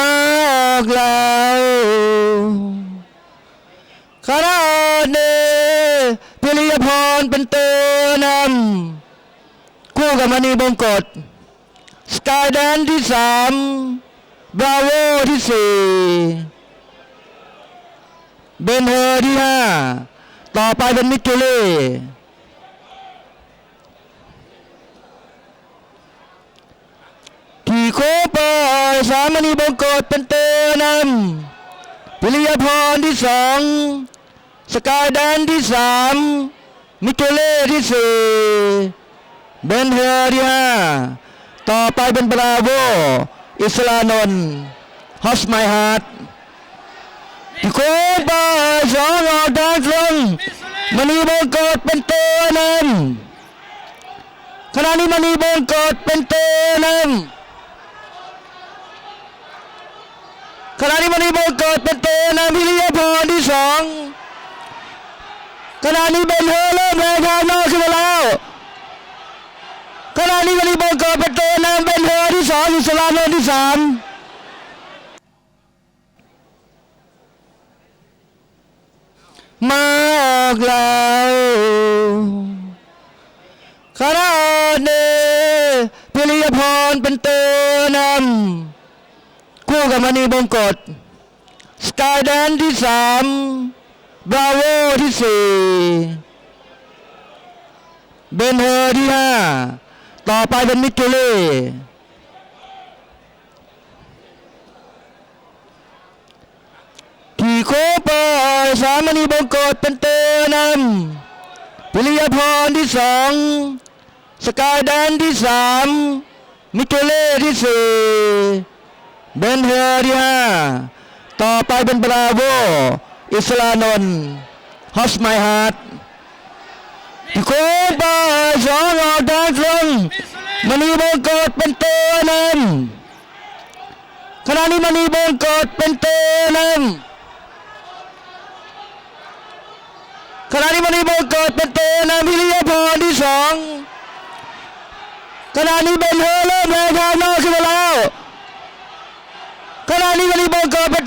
อกแล้วคณะเนพิริยพรเป็นตัวนำคู่กับมณีบงกฎสกายแดนที่สามบราโวที่สี่เบนเฮอร์ที่ห้าต่อไปเป็นมิจูเล่ที่ โคปอยสามณีบงกฎเป็นเตอนำพิริยพรที่สองสกายแดนที่สามมิจูเล่ที่สี่เบนเฮอร์ที่ห้าต่อไปเป็นบราโวอิสลานนท์ฮอสไมฮาร์ดโคปอยสองรอดานตรงมณีบงกฎเป็นเตอนำขณะนี้มณีบงกฎเป็นเตอนำ ขณะนี้มณีบงกฎเป็นเตนะพิริยพรที่สองขณะนี้เป็นเฮอเริ่มแรงภายนอกขึ้นมาแล้วขณะนี้มณีบงกฎเป็นเตนะเป็นเฮอที่สองอิสลามโลที่สามมาออกแล้วขณะนี้พิริยพรเป็นเตนำ คู่ กับมณีบงกฎสกายแดนที่สามบราโวที่สี่เบนเฮอร์ที่ห้าต่อไปเป็นมิจูเล่ที่โคปอยสามมณีบงกฎเป็นเตนำพิริยพรที่สองสกายแดนที่สามมิจูเล่ที่สี่ เบนเฮอร์ที่ห้าต่อไปเป็นบราโวอิสลานนท์ฮอสไมฮาร์ดโคบาสองรอดานตรงมณีบงกฎเป็นเตนำขณะนี้มณีบงกฎเป็นเตนำขณะนี้มณีบงกฎเป็นเตนำพิริยพรที่สองขณะนี้เบนเฮอร์เริ่มแรงภายนอกขึ้นมาแล้ว ขณะนี้มณีบงกฎเป็